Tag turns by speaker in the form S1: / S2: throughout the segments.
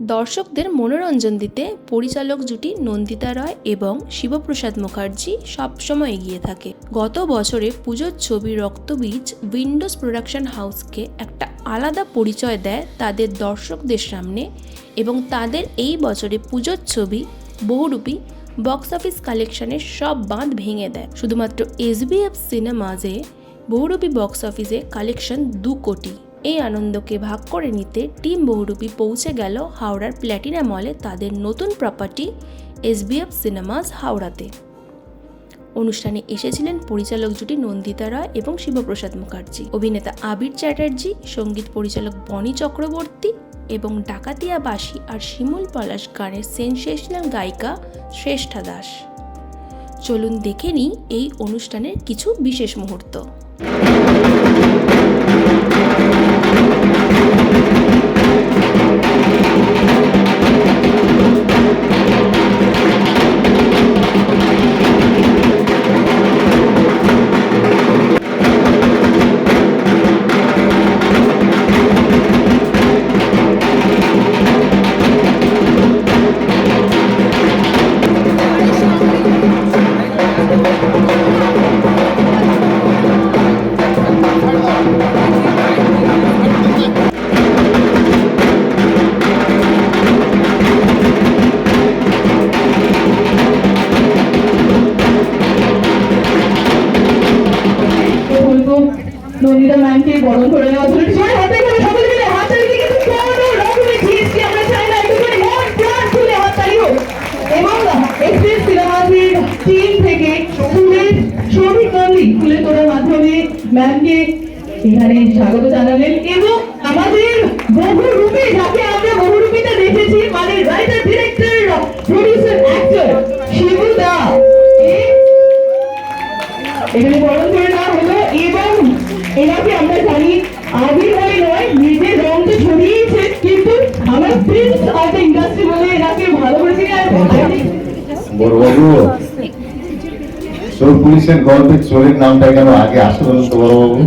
S1: দর্শকদের মনোরঞ্জন দিতে পরিচালক জুটি নন্দিতা রয় এবং শিবপ্রসাদ মুখার্জি সবসময় এগিয়ে থাকে। গত বছরে পুজোর ছবি রক্তবীজ উইন্ডোজ প্রোডাকশন হাউসকে একটা আলাদা পরিচয় দেয় তাদের দর্শকদের সামনে এবং তাদের এই বছরে পুজোর ছবি বহুরূপী বক্স অফিস কালেকশনের সব বাঁধ ভেঙে দেয়। শুধুমাত্র এসবিএফ সিনেমাজে বহুরূপী বক্স অফিসে কালেকশন দু কোটি। এই আনন্দকে ভাগ করে নিতে টিম বহুরূপী পৌঁছে গেল হাওড়ার প্ল্যাটিনা মলে তাদের নতুন প্রপার্টি এসবিএফ সিনেমাস হাওড়াতে। অনুষ্ঠানে এসেছিলেন পরিচালক জুটি নন্দিতা রায় এবং শিবপ্রসাদ মুখার্জি। অভিনেতা আবির চ্যাটার্জি, সংগীত পরিচালক বনি চক্রবর্তী এবং ডাকাতিয়া বাসী আর শিমুল পলাশ গানের সেনসেশনাল গায়িকা শ্রেষ্ঠা দাস। চলুন দেখে নিই এই অনুষ্ঠানের কিছু বিশেষ মুহূর্ত।
S2: এখানে স্বাগত জানালেন। এবং আমাদের বহু রূপে, যাকে আমরা বহু রূপিতে দেখেছি মানে writer director producer actor Shibu da. এখানে বরণ করে নেওয়া হলো এবং এনাকে আমরা জানি আবির হয়ে নয় নিজের রং তো ছড়িয়েছে কিন্তু আমার প্রিন্স অফ দ্য ইন্ডাস্ট্রি বলে এনাকে ভালো করেছি আর
S3: বড়বাবু পুলিশের গল্পের চোরের নামটা কেন আগে আসে বলুন তো বড়বাবু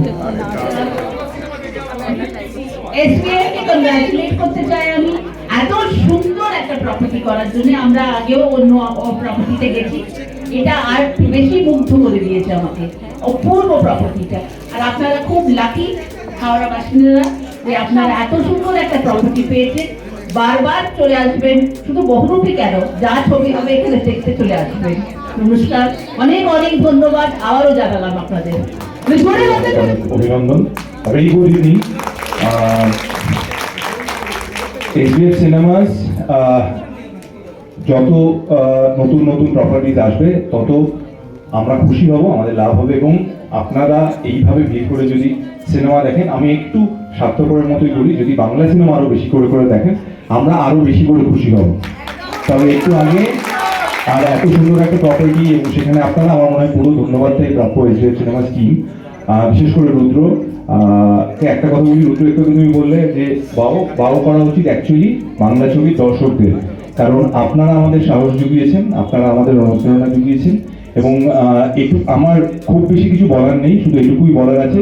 S2: এসবিআই কংগ্রাচুলেট করতে চাই আমি। এত সুন্দর একটা প্রপার্টি করার জন্য আমরা আগেও অন্য প্রপার্টিতে গেছি। এটা আর বেশি মুগ্ধ করে দিয়েছে আমাকে। অপূর্ব প্রপার্টিটা আর আপনারা খুব লাকি হাওড়া বাসিন্দারা, যে আপনারা এত সুন্দর একটা প্রপার্টি পেয়েছেন। বারবার চলে আসবেন, শুধু বহুরূপী কেন? যা ছবি হবে এখানে দেখতে চলে আসবেন। নমস্কার, অনেক অনেক ধন্যবাদ, আবারও জানালাম আপনাদের।
S4: অভিনন্দন। ভেরি গুড এসবিএফ সিনেমাস যত নতুন নতুন প্রপার্টিজ আসবে, তত আমরা খুশি হব, আমাদের লাভ হবে এবং আপনারা এইভাবে ভিড় করে যদি সিনেমা দেখেন, আমি একটু স্বার্থপরের মতোই বলি, যদি বাংলা সিনেমা আরও বেশি করে করে দেখেন, আমরা আরও বেশি করে খুশি হব। তবে একটু আগে আর এত সুন্দর একটা প্রপার্টি এবং সেখানে আপনারা আমার মনে হয় পুরো ধন্যবাদ ধন্যবাদটাই প্রাপ্য এসবিএফ সিনেমা স্কিম বিশেষ করে রুদ্র একটা কথা বলি, রুদ্র একটু তুমি বললে যে বাও বাও করা উচিত অ্যাকচুয়ালি বাংলা ছবির দর্শকদের। কারণ আপনারা আমাদের সাহস জুগিয়েছেন, আপনারা আমাদের অনুপ্রেরণা জুগিয়েছেন। এবং একটু আমার খুব বেশি কিছু বলার নেই, শুধু এটুকুই বলার আছে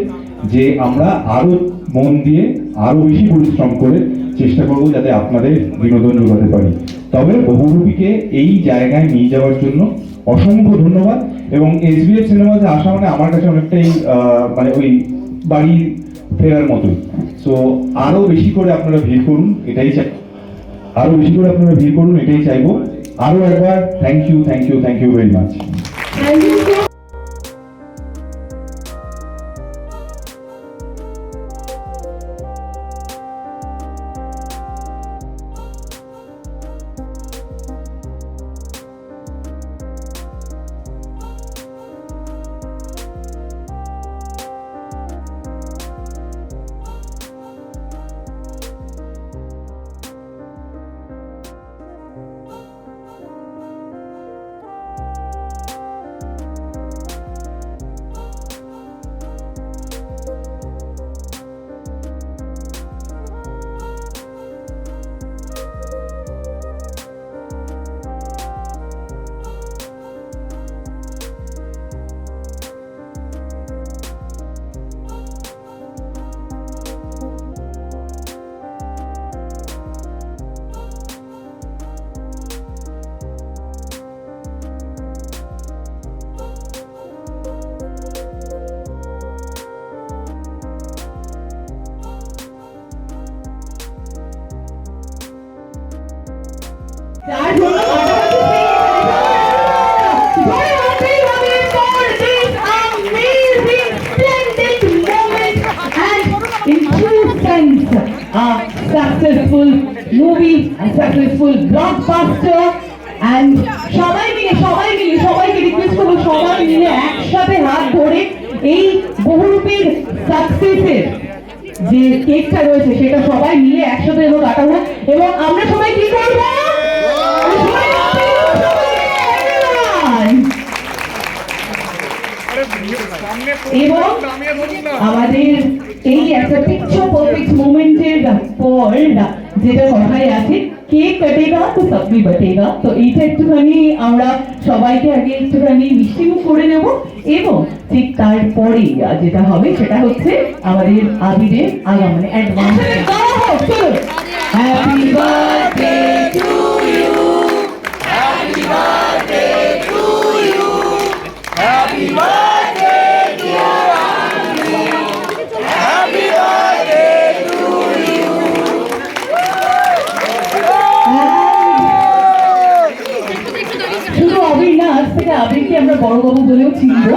S4: যে আমরা আরও মন দিয়ে আরও বেশি পরিশ্রম করে চেষ্টা করব যাতে আপনাদের বিনোদন যোগাতে পারি। তবে বহুরূপীকে এই জায়গায় নিয়ে যাওয়ার জন্য অসংখ্য ধন্যবাদ এবং এসবিএফ সিনেমাতে আসা মানে আমার কাছে অনেকটাই মানে ওই বাড়ি ফেরার মতোই। সো আরও বেশি করে আপনারা ভিড় করুন, এটাই চাই। আরও বেশি করে আপনারা ভিড় করুন, এটাই চাইব। আরও একবার thank you thank you thank you very much
S2: 人间 a successful movie, a successful blockbuster and সবাই মিলে সবাই মিলে সবাইকে রিকোয়েস্ট করব সবাই মিলে একসাথে হাত ধরে এই বহুরূপীর সাকসেসের যে কেকটা রয়েছে সেটা সবাই মিলে একসাথে এবং কাটাবো এবং আমরা সবাই কি করব! এবং আমাদের এই একটা পিকচার পারফেক্ট মোমেন্টের পর যেটা কথায় আছে কে কাটেগা তো সবই বটেগা। তো এইটা একটুখানি আমরা সবাইকে আগে একটুখানি মিষ্টিমুখ করে নেব এবং ঠিক তারপরে যেটা হবে সেটা হচ্ছে আমাদের আবিরের আগমনে অ্যাডভান্স হ্যাপি বার্থডে টু থেকে আবিরকে আমরা বড়বাবু বলেও চিনব?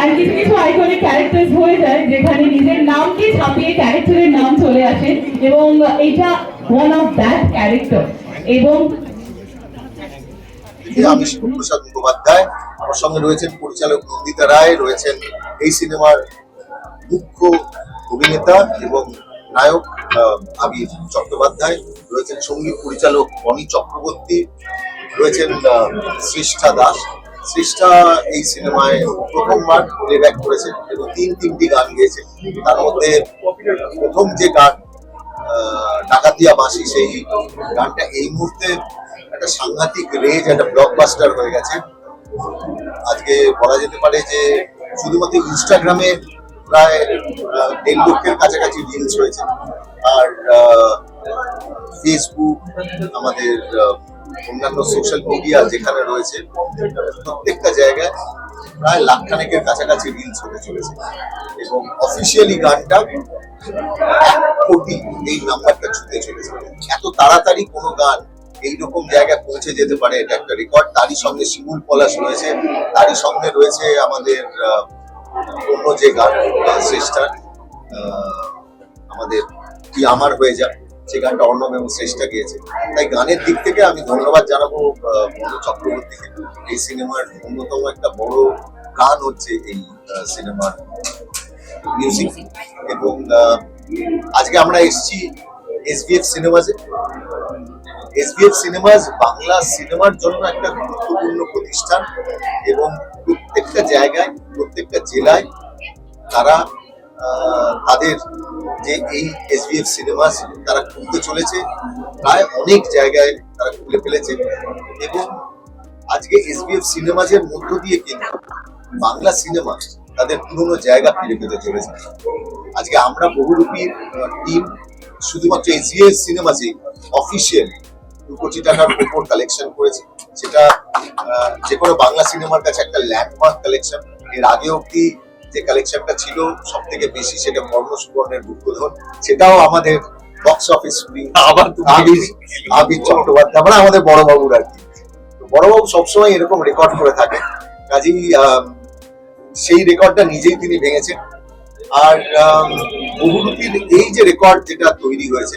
S2: আর কিছু কিছু আইকনিক ক্যারেক্টার্স হয়ে যায়, যেখানে নিজের নামকে ছাপিয়ে ক্যারেক্টারের নাম চলে আসে, এবং এটা ওয়ান অফ দ্যাট ক্যারেক্টার এবং
S3: আমি শিবপ্রসাদ মুখোপাধ্যায়, আমার সঙ্গে রয়েছেন পরিচালক নন্দিতা রায়, রয়েছেন এই সিনেমার মুখ্য অভিনেতা এবং নায়ক আবির চট্টোপাধ্যায়, রয়েছেন সংগীত পরিচালক বনি চক্রবর্তী, রয়েছেন শ্রেষ্ঠা দাস। শ্রেষ্ঠা এই সিনেমায় প্রথমবার প্লেব্যাক করেছেন এবং তিন তিনটি গান গেয়েছেন। তার মধ্যে প্রথম যে গান ডাকাতিয়া বাঁশি, সেই গানটা এই মুহূর্তে একটা সাংঘাতিক রেজ একটা ব্লকবাস্টার হয়ে গেছে। আজকে বলা যেতে পারে যে শুধুমাত্র ইনস্টাগ্রামে প্রায় দেড় লক্ষের কাছাকাছি রিলস হয়েছে আর ফেসবুক আমাদের অন্যান্য সোশ্যাল মিডিয়া যেখানে রয়েছে প্রত্যেকটা জায়গায় প্রায় লাখ খানেকের কাছাকাছি রিলস হতে চলেছে। এবং অফিসিয়ালি গানটা কোটি এই নাম্বারটা ছুতে চলেছে। এত তাড়াতাড়ি কোনো গান এইরকম জায়গায় পৌঁছে যেতে পারে এটা একটা রেকর্ড তারই সঙ্গে শিমুল পলাশ রয়েছে তারই সঙ্গে রয়েছে আমাদের আহ, অন্য যে গান আহ, শ্রেষ্ঠার আমাদের কি আমার হয়ে যে গানটা অর্ণব এবং শ্রেষ্ঠা গিয়েছে। তাই গানের দিক থেকে আমি ধন্যবাদ জানাব মনু চক্রবর্তীকে। এই সিনেমার অন্যতম একটা বড় গান হচ্ছে এই সিনেমার মিউজিক এবং আজকে আমরা এসেছি এসবিএফ সিনেমাজে। এসবিএফ সিনেমাস বাংলা সিনেমার জন্য একটা গুরুত্বপূর্ণ প্রতিষ্ঠান এবং প্রত্যেকটা জায়গায়, প্রত্যেকটা জেলায় তারা তাদের যে এই এসবিএফ সিনেমাস তারা খুলতে চলেছে। প্রায় অনেক জায়গায় তারা খুলে ফেলেছে এবং আজকে এসবিএফ সিনেমাজের মধ্য দিয়ে কিন্তু বাংলা সিনেমা তাদের পুরনো জায়গা ফিরে পেতে চলেছে। আজকে আমরা বহুরূপীর টিম শুধুমাত্র এসবিএফ সিনেমাজে অফিসিয়াল দু কোটি টাকার উপর কালেকশন করেছে। সেটা যে কোনো বাংলা সিনেমার কাছে একটা ল্যান্ডমার্ক কালেকশন এর আগে অব্দি যে কালেকশনটা ছিল সব থেকে বেশি সেটা কর্ণ সুবর্ণের দুর্বোধন সেটাও আমাদের বক্স অফিস আবার আবির চট্টোপাধ্যায় মানে আমাদের বড়বাবুর আর কি। বড়বাবু সবসময় এরকম রেকর্ড করে থাকে। কাজেই সেই রেকর্ডটা নিজেই তিনি ভেঙেছেন। আর বহুরূপীর এই যে রেকর্ড যেটা তৈরি হয়েছে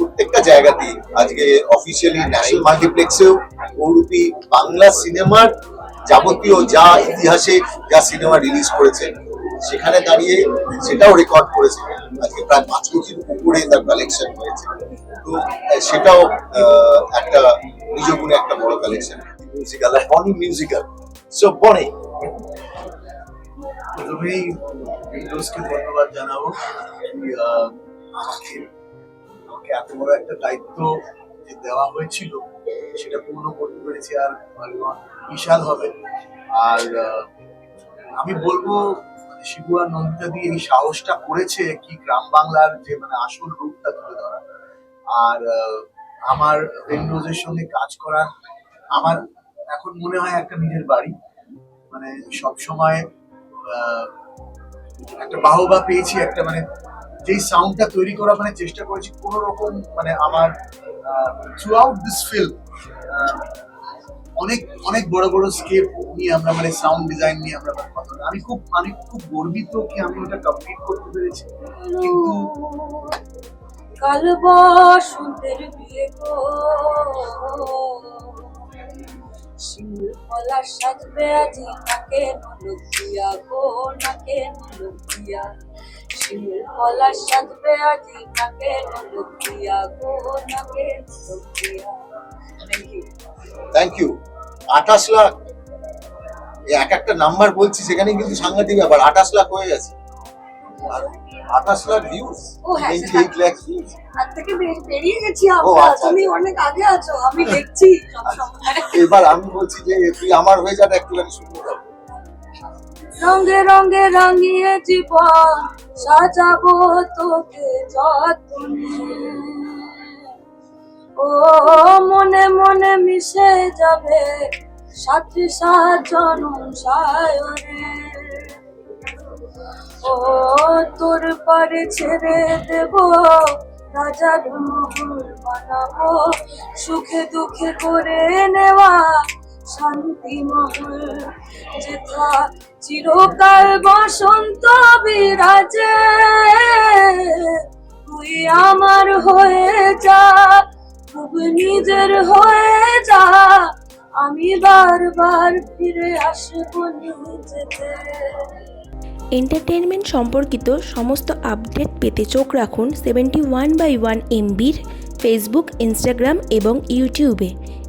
S3: প্রত্যেকটা জায়গাতেই আজকে অফিসিয়ালি ন্যাশনাল মাল্টিপ্লেক্সেও বহুরূপী বাংলা সিনেমার যাবতীয় যা ইতিহাসে যা সিনেমা রিলিজ করেছে, সেখানে দাঁড়িয়ে সেটাও রেকর্ড করেছে। আজকে প্রায় পাঁচ কোটির উপরে তার কালেকশন হয়েছে। তো সেটাও একটা নিজ গুণে একটা বড় কালেকশন মিউজিক্যাল আর বনি মিউজিক্যাল সো বনি।
S5: প্রথমেই ধন্যবাদ জানাব। আমাকে এত বড় একটা দায়িত্ব যে দেওয়া হয়েছিল, সেটা পূর্ণ করতে পেরেছি আর বিশাল হবে। আর আমি বলব মানে শিবু আর নন্দিতা দিয়ে এই সাহসটা করেছে কি গ্রাম বাংলার যে মানে আসল রূপটা তুলে ধরা। আর আমার উইন্ডোজের সঙ্গে কাজ করা, আমার এখন মনে হয় একটা নিজের বাড়ি। মানে সব সময় একটা বাহবা পেয়েছি, একটা মানে যেই সাউন্ডটা তৈরি করা মানে চেষ্টা করেছি, কোনো রকম মানে আমার থ্রু আউট দিস ফিল্ম অনেক অনেক বড় বড় স্কেপ নিয়ে আমরা মানে সাউন্ড ডিজাইন নিয়ে আমরা কথা। আমি খুব আমি খুব গর্বিত কি আমি ওটা কমপ্লিট করতে পেরেছি। কিন্তু
S6: কাল বসন্তের বিয়ে গো। শিমুলকলা সাজবে আজি, নাকে নলকিয়া গো, নাকে নলকিয়া। শিমুলকলা সাজবে আজি নাকে নলকিয়া গো নাকে থ্যাংক ইউ
S3: থ্যাংক ইউ আঠাশ লাখ এক একটা নাম্বার বলছি সেখানে কিন্তু সাংঘাতিক ব্যাপার। আঠাশ লাখ হয়ে গেছে। আঠাশ lakh views eight lakh views
S6: থেকে বেরিয়ে গেছি আমরা।
S3: আচ্ছা,
S6: তুমি
S3: আচ্ছা।
S6: অনেক আগে আছো আমি দেখছি
S3: এবার আমি বলছি যে তুই আমার হয়ে যাবে একটুখানি
S6: রঙে রঙে রাঙিয়ে জীবন। সাজাবো তোকে যতনে। ও মনে মনে মিশে যাবে সাথে সাজন সায়রে ও তোর পারে ছেড়ে দেব রাজার মহল বানাবো, সুখে দুঃখে করে নেওয়া শান্তি মহল, যেথা চিরকাল বসন্ত বিরাজে। তুই আমার হয়ে যা, খুব নিজের হয়ে যা। আমি বারবার ফিরে আসব নিজেতে।
S1: এন্টারটেনমেন্ট সম্পর্কিত সমস্ত আপডেট পেতে চোখ রাখুন সেভেন্টি ওয়ান বাই ওয়ান এমবির ফেসবুক ইনস্টাগ্রাম এবং ইউটিউবে